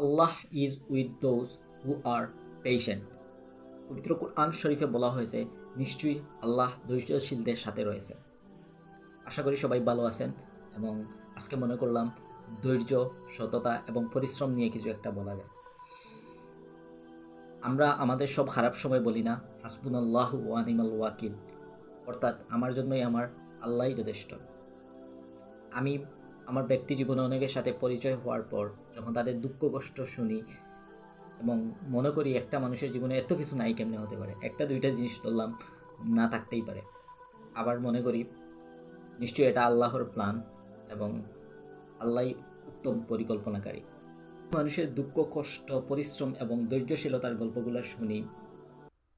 Allah is with those who are patient পবিত্র কোরআন শরীফে বলা হয়েছে, নিশ্চয়ই আল্লাহ ধৈর্যশীলদের সাথে রয়েছে। আশা করি সবাই ভালো আছেন এবং আজকে মনে করলাম ধৈর্য, সততা এবং পরিশ্রম নিয়ে কিছু একটা বলা যায়। আমরা আমাদের সব খারাপ সময় বলি না হাসবুন আল্লাহ ওয়ানিমাল ওয়াকিল। অর্থাৎ আমার জন্যই আমার আল্লাহই যথেষ্ট। আমি আমার ব্যক্তি জীবনে অনেকের সাথে পরিচয় হওয়ার পর, যখন তাদের দুঃখ কষ্ট শুনি এবং মনে করি একটা মানুষের জীবনে এত কিছু নাই কেমনে হতে পারে, একটা দুইটা জিনিস ধরলাম, না থাকতেই পারে। আবার মনে করি, নিশ্চয়ই এটা আল্লাহর প্ল্যান এবং আল্লাহই উত্তম পরিকল্পনাকারী। মানুষের দুঃখ, কষ্ট, পরিশ্রম এবং ধৈর্যশীলতার গল্পগুলো শুনি,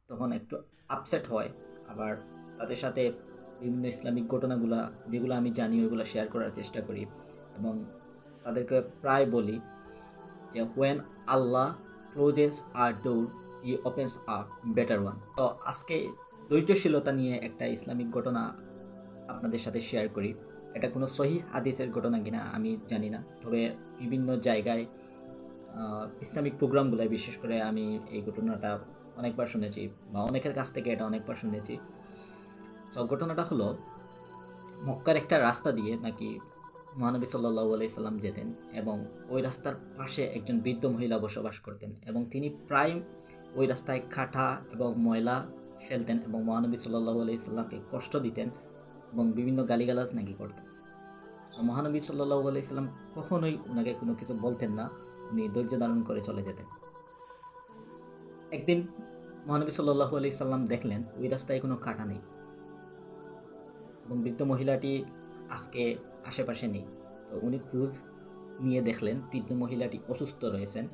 তখন একটু আপসেট হয়, আবার তাদের সাথে বিভিন্ন ইসলামিক ঘটনাগুলো, যেগুলো আমি জানি, ওইগুলো শেয়ার করার চেষ্টা করি এবং তাদেরকে প্রায় বলি যে when Allah closes a door he opens a better one তো আজকে ধৈর্যশীলতা নিয়ে একটা ইসলামিক ঘটনা আপনাদের সাথে শেয়ার করি। এটা কোনো সহি হাদিসের ঘটনা কিনা আমি জানি না, তবে বিভিন্ন জায়গায় ইসলামিক প্রোগ্রামগুলো বিশেষ করে আমি এই ঘটনাটা অনেকবার শুনেছি বা অনেকের কাছ থেকে এটা অনেকবার শুনেছি। ঘটনাটা হলো মক্কার একটা রাস্তা দিয়ে নাকি মহানবী সাল্লাহ আলাইসাল্লাম যেতেন এবং ওই রাস্তার পাশে একজন বৃদ্ধ মহিলা বসবাস করতেন এবং তিনি প্রায় ওই রাস্তায় কাঠা এবং ময়লা ফেলতেন এবং মহানবী সাল্লাহ আলাইসাল্লামকে কষ্ট দিতেন এবং বিভিন্ন গালিগালাজ নাকি করতেন। মহানবী সাল্লাহ আলাইসাল্লাম কখনোই ওনাকে কোনো কিছু বলতেন না, উনি ধৈর্য ধারণ করে চলে যেতেন। একদিন মহানবী সাল্লাহ আলাইসাল্লাম দেখলেন ওই রাস্তায় কোনো কাটা নেই। বৃদ্ধ মহিলাটি আজকে আশেপাশে নেই। তো উনি খোঁজ নিয়ে দেখলেন বৃদ্ধ মহিলাটি অসুস্থ রয়েছেন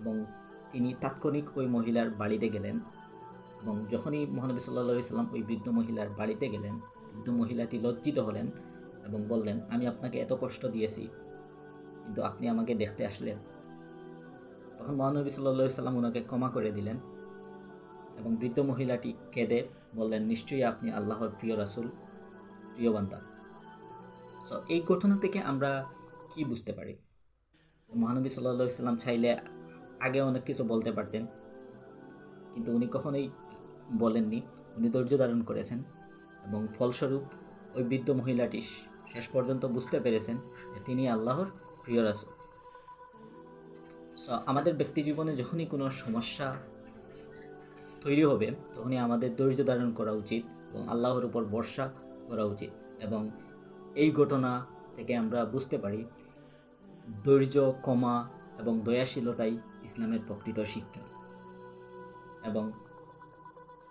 এবং তিনি তাৎক্ষণিক ওই মহিলার বাড়িতে গেলেন এবং যখনই মহানবী সাল্লাহ সাল্লাম ওই বৃদ্ধ মহিলার বাড়িতে গেলেন, বৃদ্ধ মহিলাটি লজ্জিত হলেন এবং বললেন, আমি আপনাকে এত কষ্ট দিয়েছি, কিন্তু আপনি আমাকে দেখতে আসলেন। তখন মহানবী সাল্লাহ সাল্লাম ওনাকে ক্ষমা করে দিলেন। এবং বৃদ্ধ মহিলাটি কেঁদে বললেন, নিশ্চয়ই আপনি আল্লাহর প্রিয় রাসুল প্রিয় বান্দা সো এই ঘটনা থেকে আমরা কি বুঝতে পারি? মহানবী সাল্লাহ ইসলাম চাইলে আগে অনেক কিছু বলতে পারতেন, কিন্তু উনি কখনোই বলেননি। উনি ধৈর্য ধারণ করেছেন এবং ফলস্বরূপ ওই বৃদ্ধ মহিলাটি শেষ পর্যন্ত বুঝতে পেরেছেন যে তিনি আল্লাহর প্রিয় রাসুল। সো আমাদের ব্যক্তি জীবনে যখনই কোনো সমস্যা তৈরি হবে, তখনই আমাদের ধৈর্য ধারণ করা উচিত এবং আল্লাহর উপর ভরসা করা উচিত এবং এই ঘটনা থেকে আমরা বুঝতে পারি ধৈর্য, ক্ষমা এবং দয়াশীলতাই ইসলামের প্রকৃত শিক্ষা এবং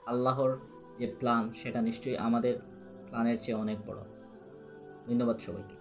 আল্লাহর যে প্ল্যান সেটা নিশ্চয়ই আমাদের প্ল্যানের চেয়ে অনেক বড়। ধন্যবাদ সবাইকে।